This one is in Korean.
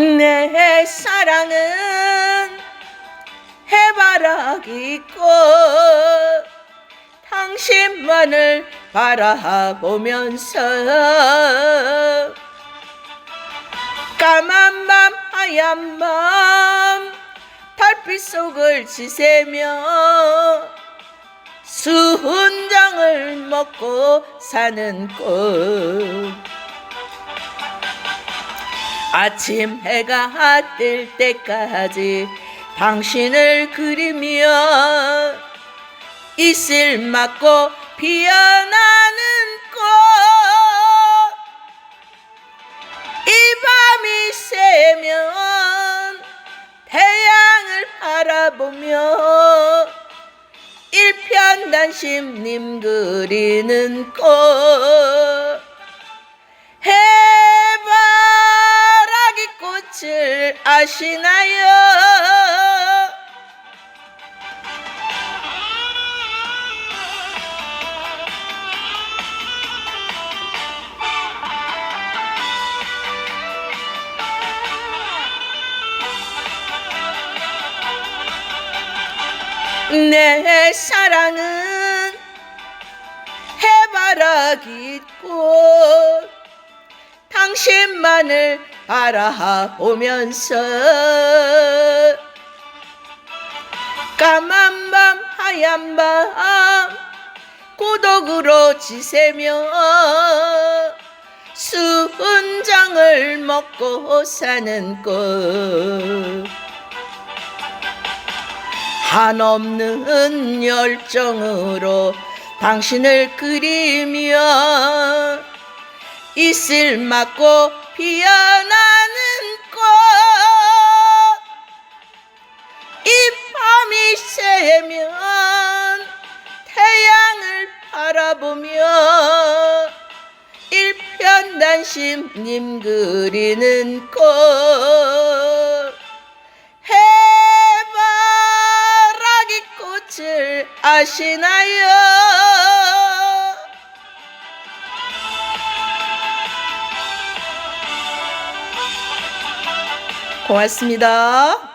내 사랑은 해바라기 꽃. 당신만을 바라보면서 까만 밤 하얀 밤 달빛 속을 지새며 수훈장을 먹고 사는 꽃 아침 해가 뜰 때까지 당신을 그리며 이슬 맞고 피어나는 꽃. 이 밤이 새면 태양을 바라보며 일편단심 님 그리는 꽃 아시나요? 내 사랑은 해바라기 꽃 당신만을 바라보면서 까만 밤 하얀 밤孤独으로 지새며 수은장을 먹고 사는 꽃. 한없는 열정으로 당신을 그리며 이슬 맞고 피어나는 꽃 이 밤이 새면 태양을 바라보며 일편단심님 그리는 꽃 해바라기 꽃을 아시나요? 고맙습니다.